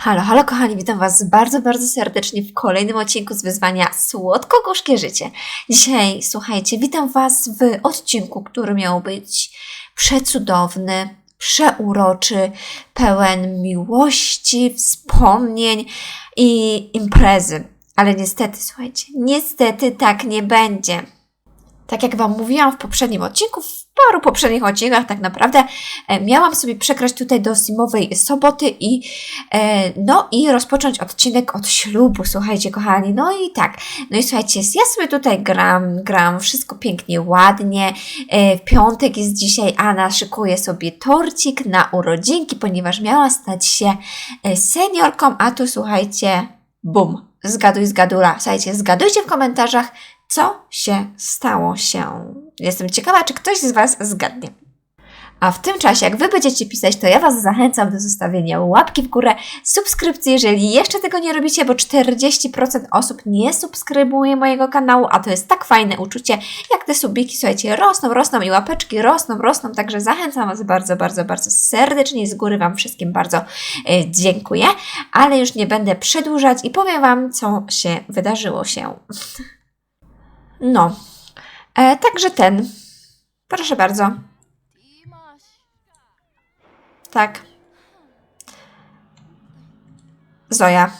Halo, halo kochani, witam Was bardzo, bardzo serdecznie w kolejnym odcinku z wyzwania Słodko-Gorzkie Życie. Dzisiaj, słuchajcie, witam Was w odcinku, który miał być przecudowny, przeuroczy, pełen miłości, wspomnień i imprezy. Ale niestety, słuchajcie, niestety tak nie będzie. Tak jak Wam mówiłam w poprzednim odcinku, w paru poprzednich odcinkach tak naprawdę, e, miałam sobie przekraść tutaj do zimowej soboty i e, no i rozpocząć odcinek od ślubu, słuchajcie kochani, no i tak, no i słuchajcie, ja sobie tutaj gram, gram, wszystko pięknie, ładnie, e, w piątek jest dzisiaj, Anna szykuje sobie torcik na urodzinki, ponieważ miała stać się seniorką, a tu słuchajcie, bum, zgaduj, zgadula, słuchajcie, zgadujcie w komentarzach, co się stało się. Jestem ciekawa, czy ktoś z Was zgadnie. A w tym czasie, jak Wy będziecie pisać, to ja Was zachęcam do zostawienia łapki w górę, subskrypcji, jeżeli jeszcze tego nie robicie, bo 40% osób nie subskrybuje mojego kanału, a to jest tak fajne uczucie, jak te subiki, słuchajcie, rosną, rosną i łapeczki rosną, rosną, także zachęcam Was bardzo, bardzo, bardzo serdecznie z góry Wam wszystkim bardzo e, dziękuję, ale już nie będę przedłużać i powiem Wam, co się wydarzyło się. No, e, także ten. Proszę bardzo. Tak. Zoja.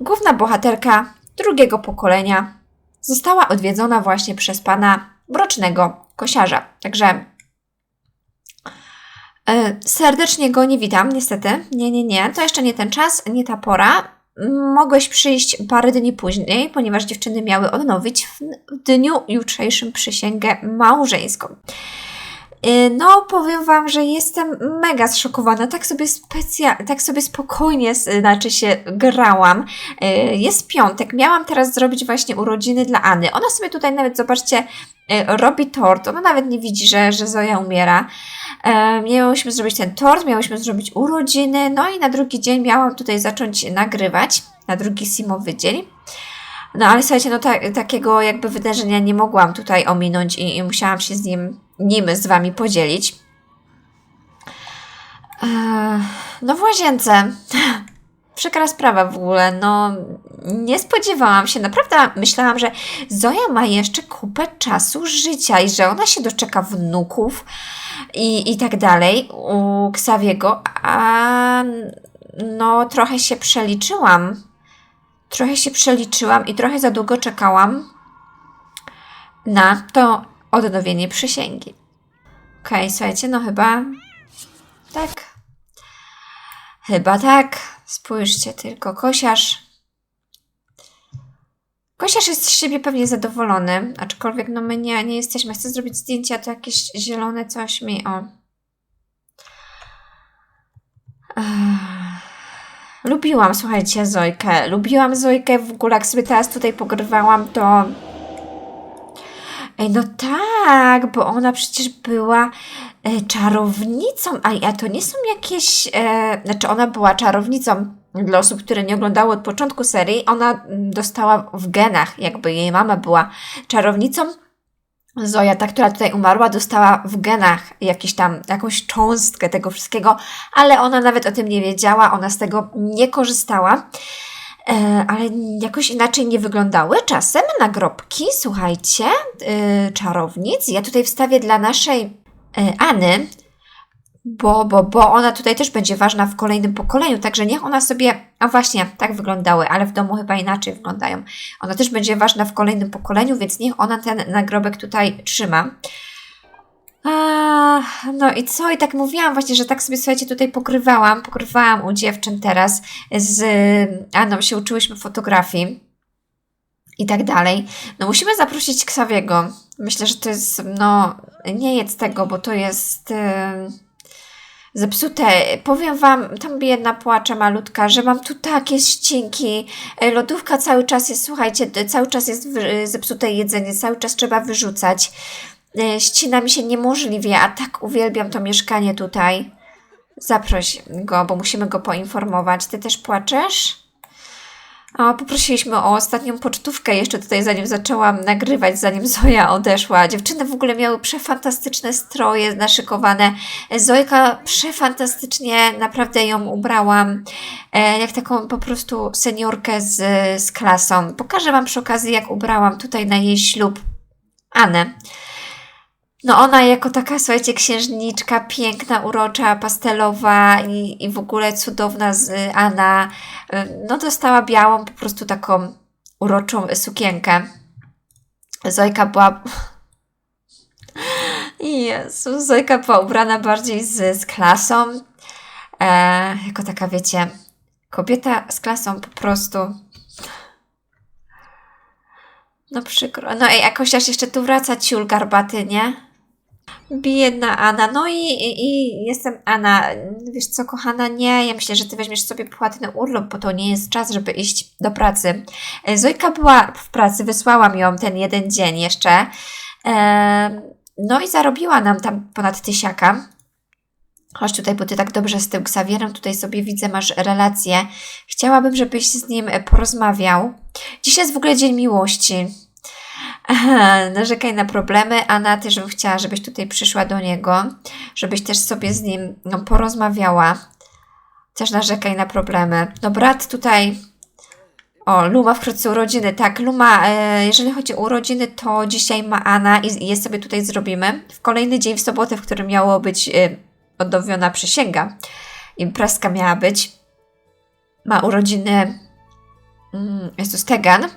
Główna bohaterka drugiego pokolenia została odwiedzona właśnie przez pana mrocznego kosiarza. Także e, serdecznie go nie witam, niestety. Nie, nie, nie. To jeszcze nie ten czas, nie ta pora mogłeś przyjść parę dni później, ponieważ dziewczyny miały odnowić w dniu jutrzejszym przysięgę małżeńską. Y, no, powiem Wam, że jestem mega zszokowana. Tak sobie specja- tak sobie spokojnie, znaczy się, grałam. Y, jest piątek, miałam teraz zrobić właśnie urodziny dla Anny. Ona sobie tutaj nawet, zobaczcie, y, robi tort. Ona nawet nie widzi, że, że Zoja umiera. Miałyśmy zrobić ten tort, miałyśmy zrobić urodziny, no i na drugi dzień miałam tutaj zacząć nagrywać, na drugi simowy dzień. No ale słuchajcie, no ta, takiego jakby wydarzenia nie mogłam tutaj ominąć i, i musiałam się z nim, nim z Wami podzielić. Eee, no w łazience. Przykra sprawa w ogóle, no nie spodziewałam się, naprawdę myślałam, że Zoja ma jeszcze kupę czasu życia i że ona się doczeka wnuków i, i tak dalej u Ksawiego, a no trochę się przeliczyłam trochę się przeliczyłam i trochę za długo czekałam na to odnowienie przysięgi. Okej, okay, słuchajcie, no chyba tak. Chyba tak. Spójrzcie tylko, kosiarz. Kosiarz jest z siebie pewnie zadowolony, aczkolwiek no my nie, nie jesteśmy. Chcę zrobić zdjęcia, to jakieś zielone coś mi, o. Lubiłam, słuchajcie, Zojkę. Lubiłam Zojkę w ogóle, jak sobie teraz tutaj pogrywałam, to... No tak, bo ona przecież była e, czarownicą, a, a to nie są jakieś... E, znaczy, ona była czarownicą dla osób, które nie oglądały od początku serii. Ona dostała w genach, jakby jej mama była czarownicą, Zoja, ta, która tutaj umarła, dostała w genach jakiś tam, jakąś cząstkę tego wszystkiego, ale ona nawet o tym nie wiedziała, ona z tego nie korzystała. E, ale jakoś inaczej nie wyglądały czasem nagrobki, słuchajcie, e, czarownic. Ja tutaj wstawię dla naszej e, Any bo, bo, bo ona tutaj też będzie ważna w kolejnym pokoleniu, także niech ona sobie, a właśnie, tak wyglądały, ale w domu chyba inaczej wyglądają. Ona też będzie ważna w kolejnym pokoleniu, więc niech ona ten nagrobek tutaj trzyma. A, no i co? I tak mówiłam właśnie, że tak sobie, słuchajcie, tutaj pokrywałam, pokrywałam u dziewczyn teraz z Aną, się uczyłyśmy fotografii i tak dalej. No musimy zaprosić Ksawiego. Myślę, że to jest, no, nie jedz tego, bo to jest... Yy zepsute. Powiem Wam, tam biedna płacze malutka, że mam tu takie ścinki. E, lodówka cały czas jest, słuchajcie, cały czas jest zepsute jedzenie, cały czas trzeba wyrzucać. E, ścina mi się niemożliwie, a tak uwielbiam to mieszkanie tutaj. Zaproś go, bo musimy go poinformować. Ty też płaczesz? A poprosiliśmy o ostatnią pocztówkę jeszcze tutaj, zanim zaczęłam nagrywać, zanim Zoja odeszła. Dziewczyny w ogóle miały przefantastyczne stroje naszykowane. Zojka przefantastycznie, naprawdę ją ubrałam, e, jak taką po prostu seniorkę z, z klasą. Pokażę Wam przy okazji, jak ubrałam tutaj na jej ślub Anę. No ona jako taka, słuchajcie, księżniczka, piękna, urocza, pastelowa i, i w ogóle cudowna z y, Anna, y, no dostała białą, po prostu taką uroczą sukienkę. Zojka była... Jezu, Zojka była ubrana bardziej z, z klasą, e, jako taka, wiecie, kobieta z klasą po prostu... No przykro. No ej, jakoś aż jeszcze tu wraca ciul garbaty, nie? Biedna Anna. No i, i, i jestem Anna. Wiesz co, kochana, nie. Ja myślę, że ty weźmiesz sobie płatny urlop, bo to nie jest czas, żeby iść do pracy. E, Zojka była w pracy, wysłałam ją ten jeden dzień jeszcze. E, no i zarobiła nam tam ponad tysiaka. Chodź tutaj, bo ty tak dobrze z tym Xavierem tutaj sobie widzę, masz relację. Chciałabym, żebyś z nim porozmawiał. Dziś jest w ogóle Dzień Miłości. Narzekaj na problemy. Anna też bym chciała, żebyś tutaj przyszła do niego, żebyś też sobie z nim no, porozmawiała. Też narzekaj na problemy. No brat tutaj... O, Luma wkrótce urodziny. Tak, Luma, e, jeżeli chodzi o urodziny, to dzisiaj ma Anna i je sobie tutaj zrobimy. W kolejny dzień, w sobotę, w którym miało być e, odnowiona przysięga. Imprezka miała być. Ma urodziny mm, Jezus Tegan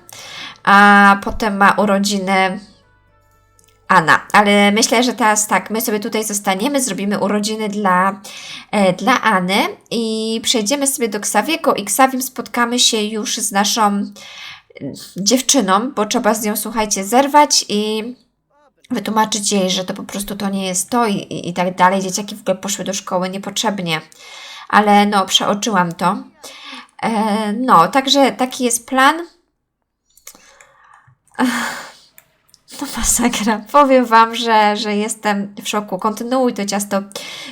a potem ma urodziny Anna. Ale myślę, że teraz tak, my sobie tutaj zostaniemy, zrobimy urodziny dla, e, dla Any i przejdziemy sobie do Ksawiego i Ksawim spotkamy się już z naszą dziewczyną, bo trzeba z nią, słuchajcie, zerwać i wytłumaczyć jej, że to po prostu to nie jest to i, i, i tak dalej. Dzieciaki w ogóle poszły do szkoły niepotrzebnie, ale no, przeoczyłam to. E, no, także taki jest plan. No masakra. Powiem Wam, że, że jestem w szoku. Kontynuuj to ciasto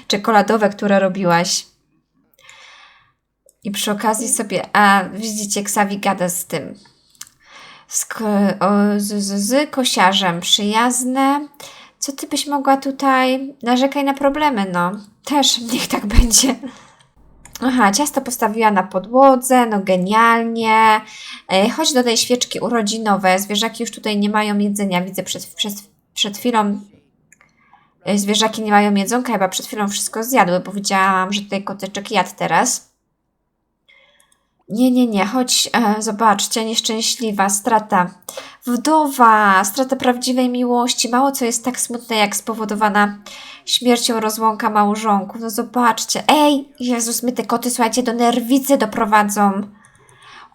czekoladowe, które robiłaś. I przy okazji sobie, a widzicie, Ksawi gada z tym. Z, o, z, z, z kosiarzem. Przyjazne. Co ty byś mogła tutaj? Narzekaj na problemy, no. Też niech tak będzie. Aha, ciasto postawiła na podłodze, no genialnie. E, chodź do tej świeczki urodzinowe. Zwierzaki już tutaj nie mają jedzenia. Widzę przed, przed, przed chwilą e, zwierzaki nie mają jedzonka, chyba przed chwilą wszystko zjadły, bo widziałam, że tutaj koteczek jadł teraz. Nie, nie, nie, chodź, e, zobaczcie, nieszczęśliwa, strata. Wdowa, strata prawdziwej miłości. Mało co jest tak smutne, jak spowodowana śmiercią rozłąka małżonków. No zobaczcie. Ej, Jezus, my te koty, słuchajcie, do nerwicy doprowadzą.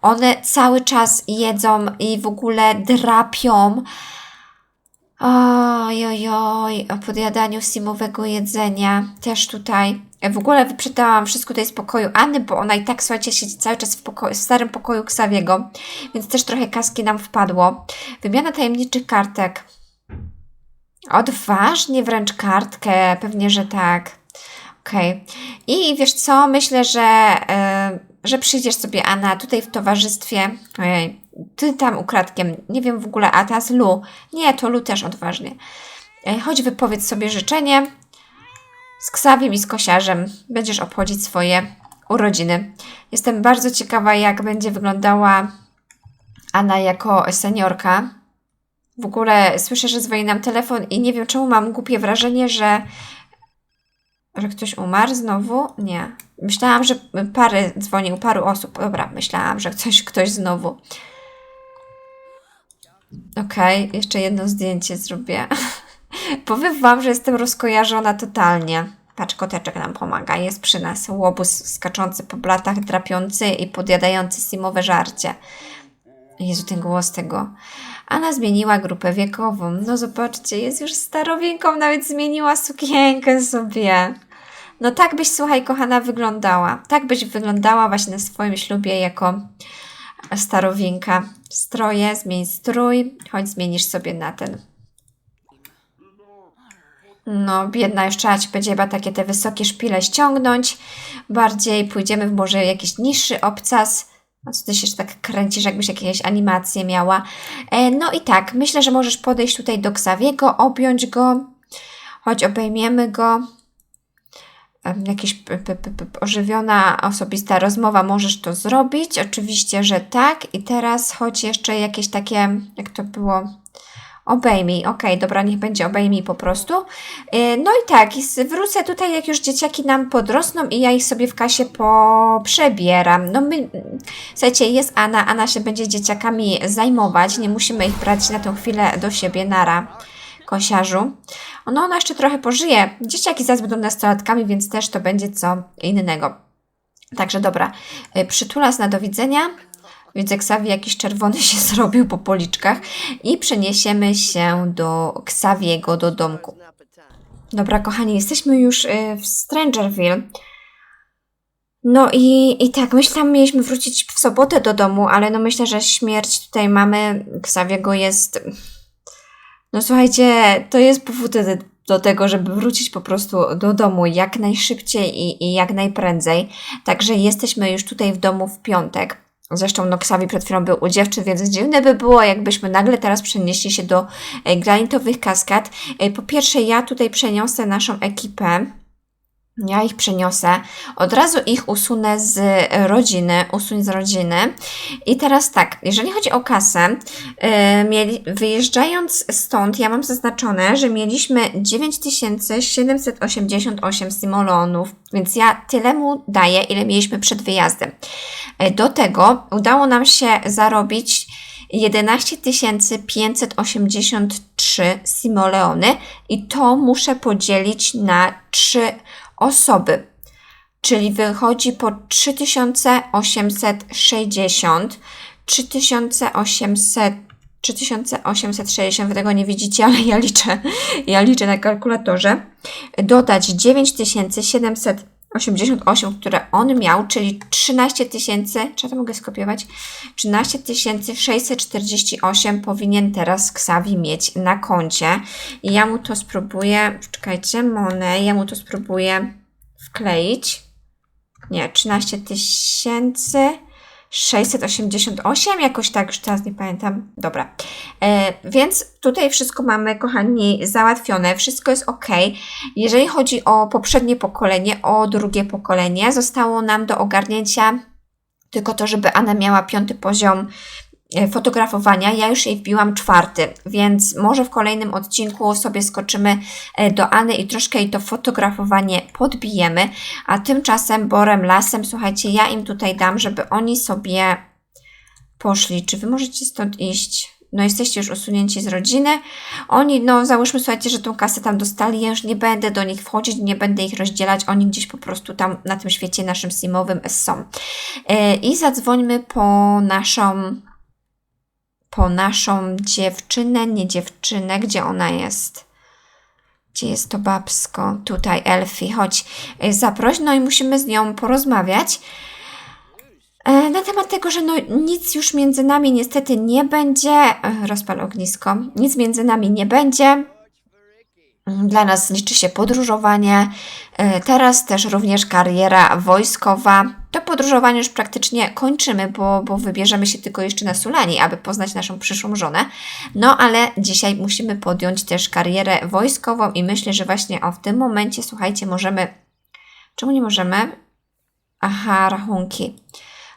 One cały czas jedzą i w ogóle drapią. Oj, oj, oj, o podjadaniu simowego jedzenia. Też tutaj. W ogóle wyprzedałam wszystko tutaj z pokoju Anny, bo ona i tak, słuchajcie, siedzi cały czas w, pokoju, w starym pokoju Ksawiego, więc też trochę kaski nam wpadło. Wymiana tajemniczych kartek. Odważnie wręcz kartkę, pewnie, że tak. Okej. Okay. I wiesz co, myślę, że, yy, że przyjdziesz sobie, Anna, tutaj w towarzystwie. Ojej, ty tam ukradkiem, nie wiem w ogóle, a teraz Lu. Nie, to Lu też odważnie. Yy, chodź wypowiedz sobie życzenie. Z Ksawiem i z Kosiarzem będziesz obchodzić swoje urodziny. Jestem bardzo ciekawa, jak będzie wyglądała Anna jako seniorka. W ogóle słyszę, że dzwoni nam telefon i nie wiem czemu mam głupie wrażenie, że że ktoś umarł znowu? Nie. Myślałam, że pary dzwonił, paru osób. Dobra, myślałam, że ktoś, ktoś znowu. Okej, okay, jeszcze jedno zdjęcie zrobię. Powiem Wam, że jestem rozkojarzona totalnie. Patrz, koteczek nam pomaga. Jest przy nas łobuz skaczący po blatach, drapiący i podjadający simowe żarcie. Jezu, ten głos tego. Anna zmieniła grupę wiekową. No zobaczcie, jest już starowinką, nawet zmieniła sukienkę sobie. No tak byś, słuchaj, kochana, wyglądała. Tak byś wyglądała właśnie na swoim ślubie jako starowinka. Stroje, zmień strój, choć zmienisz sobie na ten. No, biedna, już trzeba Ci będzie chyba takie te wysokie szpile ściągnąć. Bardziej pójdziemy w może jakiś niższy obcas. A co ty się tak kręcisz, jakbyś jakieś animacje miała? E, no i tak, myślę, że możesz podejść tutaj do Xaviego, objąć go, choć obejmiemy go. Em, Jakaś ożywiona, osobista rozmowa, możesz to zrobić. Oczywiście, że tak. I teraz choć jeszcze jakieś takie, jak to było, obejmij. Okej, dobra, niech będzie obejmij po prostu. E, No i tak, wrócę tutaj, jak już dzieciaki nam podrosną i ja ich sobie w kasie poprzebieram. No my, słuchajcie, jest Anna, Anna się będzie dzieciakami zajmować, nie musimy ich brać na tą chwilę do siebie, nara, kosiarzu. No ona jeszcze trochę pożyje, dzieciaki zaraz będą nastolatkami, więc też to będzie co innego. Także dobra, y, przytulas na do widzenia. Widzę, Ksawi jakiś czerwony się zrobił po policzkach i przeniesiemy się do Ksawiego, do domku. Dobra, kochani, jesteśmy już y, w Strangerville. No i, i tak, myślałam, mieliśmy wrócić w sobotę do domu, ale no myślę, że śmierć tutaj mamy Ksawiego jest... No słuchajcie, to jest powód do tego, żeby wrócić po prostu do domu jak najszybciej i, i jak najprędzej. Także jesteśmy już tutaj w domu w piątek. Zresztą no Ksawi przed chwilą był u dziewczyn, więc dziwne by było, jakbyśmy nagle teraz przenieśli się do e, granitowych kaskad. E, Po pierwsze, ja tutaj przeniosę naszą ekipę. Ja ich przeniosę. Od razu ich usunę z rodziny, usuń z rodziny. I teraz tak, jeżeli chodzi o kasę, mieli, wyjeżdżając stąd, ja mam zaznaczone, że mieliśmy 9788 simolonów, więc ja tyle mu daję, ile mieliśmy przed wyjazdem. Yy, Do tego udało nam się zarobić 11 583 simoleony i to muszę podzielić na 3 osoby. Czyli wychodzi po 3860, 3800, 3860, wy tego nie widzicie, ale ja liczę, ja liczę na kalkulatorze. Dodać 9788, które on miał, czyli 13 tysięcy, czy ja to mogę skopiować? 13 648 powinien teraz Xavi mieć na koncie. I ja mu to spróbuję, czekajcie, Monę, ja mu to spróbuję wkleić. Nie, 13 tysięcy 688, jakoś tak, już teraz nie pamiętam. Dobra. E, więc tutaj wszystko mamy, kochani, załatwione, wszystko jest ok. Jeżeli chodzi o poprzednie pokolenie, o drugie pokolenie, zostało nam do ogarnięcia tylko to, żeby Anna miała piąty poziom fotografowania. Ja już jej wbiłam czwarty, więc może w kolejnym odcinku sobie skoczymy e, do Anny i troszkę jej to fotografowanie podbijemy. A tymczasem Borem Lasem, słuchajcie, ja im tutaj dam, żeby oni sobie poszli. Czy wy możecie stąd iść? No jesteście już usunięci z rodziny. Oni, no załóżmy, słuchajcie, że tą kasę tam dostali. Ja już nie będę do nich wchodzić, nie będę ich rozdzielać. Oni gdzieś po prostu tam na tym świecie naszym simowym są. E, I zadzwońmy po naszą po naszą dziewczynę, nie dziewczynę, gdzie ona jest? Gdzie jest to babsko? Tutaj, Elfi, chodź. E, Zaproś, no i musimy z nią porozmawiać. E, Na temat tego, że no nic już między nami niestety nie będzie. e, Rozpal ognisko. Nic między nami nie będzie. Dla nas liczy się podróżowanie. E, Teraz też również kariera wojskowa. To podróżowanie już praktycznie kończymy, bo, bo wybierzemy się tylko jeszcze na Sulani, aby poznać naszą przyszłą żonę. No ale dzisiaj musimy podjąć też karierę wojskową i myślę, że właśnie o w tym momencie, słuchajcie, możemy. Czemu nie możemy? Aha, rachunki.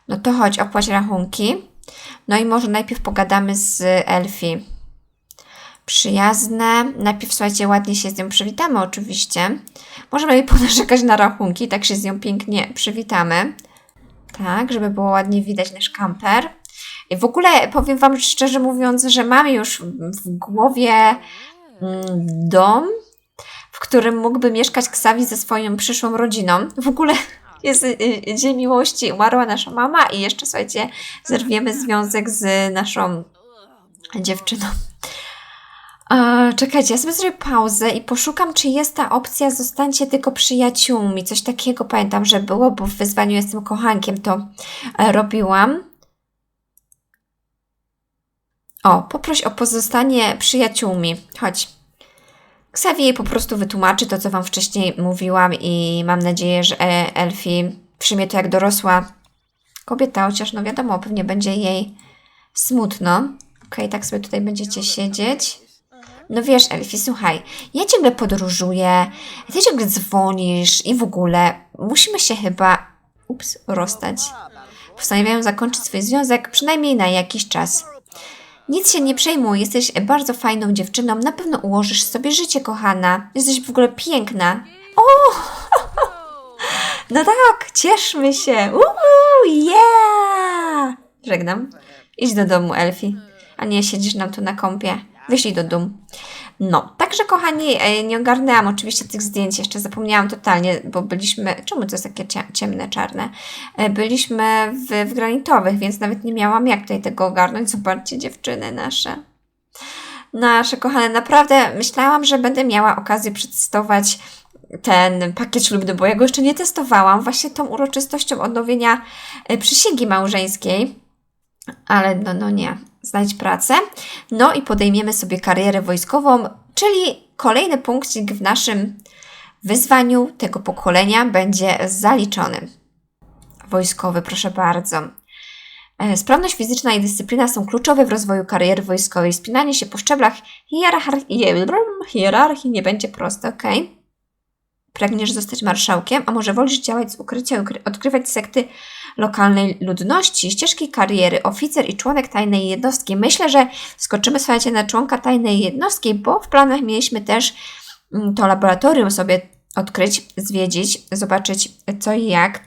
No to chodź, opłać rachunki. No i może najpierw pogadamy z Elfi. Przyjazne. Najpierw, słuchajcie, ładnie się z nią przywitamy oczywiście. Możemy jej ponarzekać na rachunki, tak się z nią pięknie przywitamy. Tak, żeby było ładnie widać nasz kamper. I w ogóle powiem Wam szczerze mówiąc, że mamy już w głowie mm, dom, w którym mógłby mieszkać Ksawi ze swoją przyszłą rodziną. W ogóle jest y, y, Dzień Miłości, umarła nasza mama i jeszcze, słuchajcie, zerwiemy związek z naszą dziewczyną. A, czekajcie, ja sobie zrobię pauzę i poszukam, czy jest ta opcja zostańcie tylko przyjaciółmi. Coś takiego pamiętam, że było, bo w wyzwaniu jestem kochankiem to e, robiłam. O, poproś o pozostanie przyjaciółmi. Chodź. Xavier po prostu wytłumaczy to, co Wam wcześniej mówiłam i mam nadzieję, że e, Elfi przyjmie to jak dorosła Kobieta, chociaż no wiadomo, pewnie będzie jej smutno. Okej, tak sobie tutaj będziecie siedzieć. No wiesz, Elfi, słuchaj, ja ciągle podróżuję, ty ciągle dzwonisz i w ogóle musimy się chyba, ups, rozstać. Postanawiają zakończyć swój związek przynajmniej na jakiś czas. Nic się nie przejmuj, jesteś bardzo fajną dziewczyną, na pewno ułożysz sobie życie, kochana. Jesteś w ogóle piękna. O! No tak, cieszmy się. Uhu, yeah! Żegnam. Idź do domu, Elfi. A nie siedzisz nam tu na kąpie. Wyślij do domu. No, także kochani, e, nie ogarnęłam oczywiście tych zdjęć, jeszcze zapomniałam totalnie, bo byliśmy, czemu to jest takie ciemne, czarne? E, Byliśmy w, w granitowych, więc nawet nie miałam jak tutaj tego ogarnąć. Zobaczcie dziewczyny nasze. Nasze kochane, naprawdę myślałam, że będę miała okazję przetestować ten pakiet ślubny, bo ja go jeszcze nie testowałam, właśnie tą uroczystością odnowienia e, przysięgi małżeńskiej. Ale no, no nie, znajdź pracę. No i podejmiemy sobie karierę wojskową, czyli kolejny punkcik w naszym wyzwaniu tego pokolenia będzie zaliczony. Wojskowy, proszę bardzo. E, Sprawność fizyczna i dyscyplina są kluczowe w rozwoju kariery wojskowej. Spinanie się po szczeblach hierarchii, hierarchii nie będzie proste, ok? Pragniesz zostać marszałkiem, a może wolisz działać z ukrycia i odkrywać sekty lokalnej ludności, ścieżki kariery, oficer i członek tajnej jednostki. Myślę, że skoczymy, słuchajcie, na członka tajnej jednostki, bo w planach mieliśmy też mm, to laboratorium sobie odkryć, zwiedzić, zobaczyć co i jak.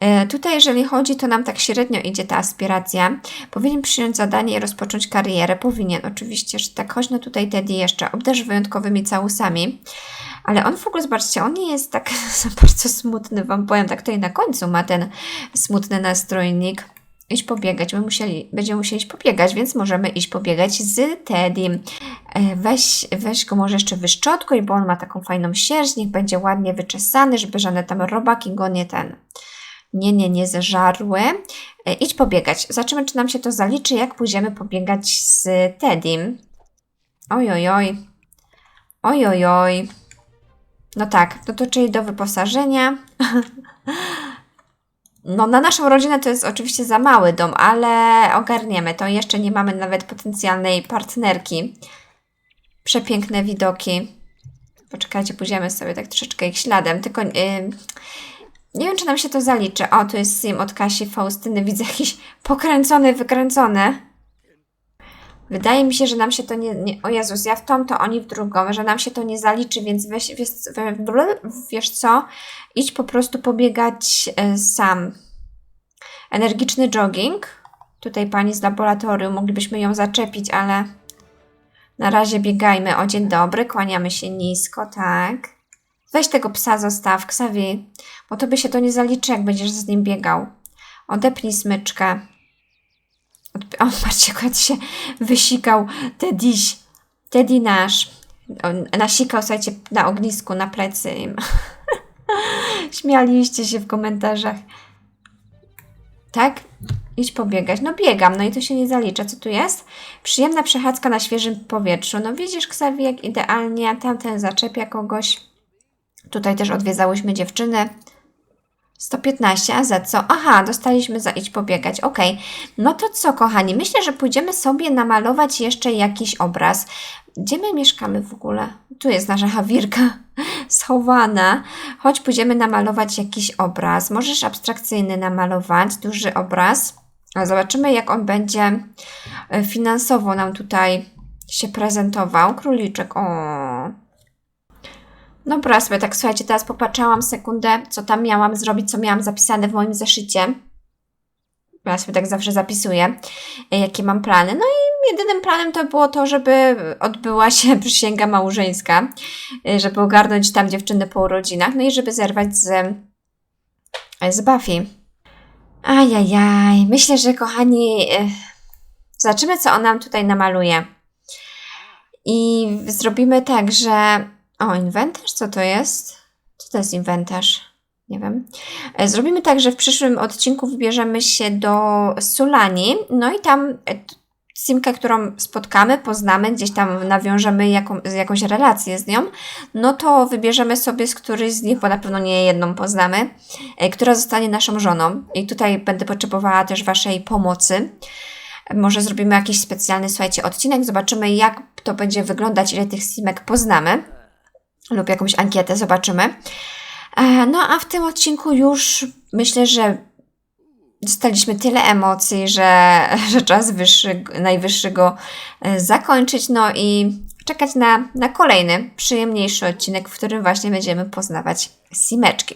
E, Tutaj, jeżeli chodzi, to nam tak średnio idzie ta aspiracja. Powinien przyjąć zadanie i rozpocząć karierę. Powinien, oczywiście, że tak. Chodź no tutaj Teddy jeszcze, obdarz wyjątkowymi całusami. Ale on w ogóle, zobaczcie, on nie jest tak bardzo smutny, wam powiem, tak tutaj na końcu ma ten smutny nastrojnik. Iść pobiegać, my musieli, będziemy musieli iść pobiegać, więc możemy iść pobiegać z Teddym. E, Weź, weź go może jeszcze wyszczotkuj, bo on ma taką fajną sierść, niech będzie ładnie wyczesany, żeby żadne tam robaki go nie ten, nie, nie, nie zeżarły. E, Idź pobiegać. Zobaczymy, czy nam się to zaliczy, jak pójdziemy pobiegać z Teddym. Oj, oj, oj. Oj, oj, oj. No tak, no to czyli do wyposażenia. No, na naszą rodzinę to jest oczywiście za mały dom, ale ogarniemy to. Jeszcze nie mamy nawet potencjalnej partnerki. Przepiękne widoki. Poczekajcie, pójdziemy sobie tak troszeczkę ich śladem, tylko yy, nie wiem, czy nam się to zaliczy. O, tu jest sim od Kasi Faustyny. Widzę jakiś pokręcony, wykręcony. Wydaje mi się, że nam się to nie, nie... O Jezus, ja w tą, to oni w drugą, że nam się to nie zaliczy, więc weź, wiesz, wiesz co? Idź po prostu pobiegać e, sam. Energiczny jogging. Tutaj pani z laboratorium, moglibyśmy ją zaczepić, ale na razie biegajmy. O, dzień dobry, kłaniamy się nisko, tak. Weź tego psa zostaw, Ksawi, bo to by się to nie zaliczy, jak będziesz z nim biegał. Odepnij smyczkę. O, patrzcie, jak się wysikał Teddyś. Teddy nasz. On nasikał, słuchajcie, na ognisku, na plecy. Śmialiście się w komentarzach. Tak? Idź pobiegać. No biegam, no i to się nie zalicza. Co tu jest? Przyjemna przechadzka na świeżym powietrzu. No widzisz, Ksawi, jak idealnie tamten zaczepia kogoś. Tutaj też odwiedzałyśmy dziewczyny. 115, a za co? Aha, dostaliśmy za idź pobiegać. Okej. No to co, kochani? Myślę, że pójdziemy sobie namalować jeszcze jakiś obraz. Gdzie my mieszkamy w ogóle? Tu jest nasza Hawirka schowana. Chodź, pójdziemy namalować jakiś obraz. Możesz abstrakcyjny namalować, duży obraz. Zobaczymy, jak on będzie e, finansowo nam tutaj się prezentował. Króliczek, o. Dobra, sobie tak słuchajcie, teraz popatrzałam sekundę, co tam miałam zrobić, co miałam zapisane w moim zeszycie. Ja sobie tak zawsze zapisuję, e, jakie mam plany. No i jedynym planem to było to, żeby odbyła się przysięga małżeńska, e, żeby ogarnąć tam dziewczyny po urodzinach, no i żeby zerwać z, e, z Buffy. Ajajaj, myślę, że kochani, zobaczymy, co on nam tutaj namaluje. I zrobimy tak, że. O, inwentarz? Co to jest? Co to jest inwentarz? Nie wiem. E, Zrobimy tak, że w przyszłym odcinku wybierzemy się do Sulani, no i tam e, simkę, którą spotkamy, poznamy, gdzieś tam nawiążemy jaką, jakąś relację z nią, no to wybierzemy sobie z którejś z nich, bo na pewno nie jedną poznamy, e, która zostanie naszą żoną. I tutaj będę potrzebowała też Waszej pomocy. Może zrobimy jakiś specjalny, słuchajcie, odcinek, zobaczymy jak to będzie wyglądać, ile tych simek poznamy lub jakąś ankietę zobaczymy. E, No a w tym odcinku już myślę, że dostaliśmy tyle emocji, że, że czas wyższy, najwyższy go e, zakończyć, no i czekać na, na kolejny, przyjemniejszy odcinek, w którym właśnie będziemy poznawać simeczki.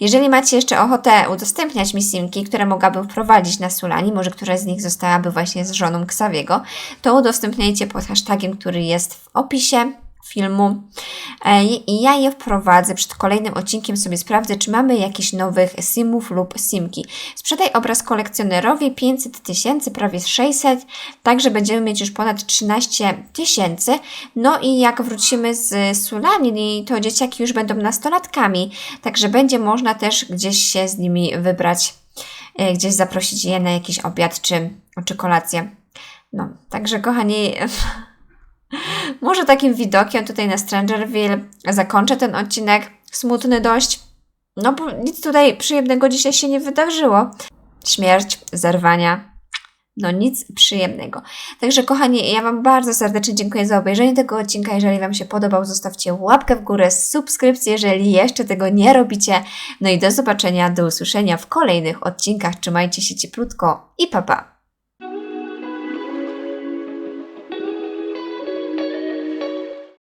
Jeżeli macie jeszcze ochotę udostępniać mi simki, które mogłabym wprowadzić na Sulani, może która z nich zostałaby właśnie z żoną Ksawiego, to udostępniajcie pod hashtagiem, który jest w opisie filmu E, i ja je wprowadzę przed kolejnym odcinkiem sobie sprawdzę, czy mamy jakichś nowych simów lub simki. Sprzedaj obraz kolekcjonerowi 500 tysięcy, prawie 600, także będziemy mieć już ponad 13 tysięcy. No i jak wrócimy z Sulani, to dzieciaki już będą nastolatkami, także będzie można też gdzieś się z nimi wybrać, e, gdzieś zaprosić je na jakiś obiad czy, czy kolację. No, także kochani, może takim widokiem tutaj na Strangerville zakończę ten odcinek. Smutny dość. No bo nic tutaj przyjemnego dzisiaj się nie wydarzyło. Śmierć, zerwania. No nic przyjemnego. Także kochani, ja Wam bardzo serdecznie dziękuję za obejrzenie tego odcinka. Jeżeli Wam się podobał, zostawcie łapkę w górę, subskrypcję, jeżeli jeszcze tego nie robicie. No i do zobaczenia, do usłyszenia w kolejnych odcinkach. Trzymajcie się cieplutko i pa pa!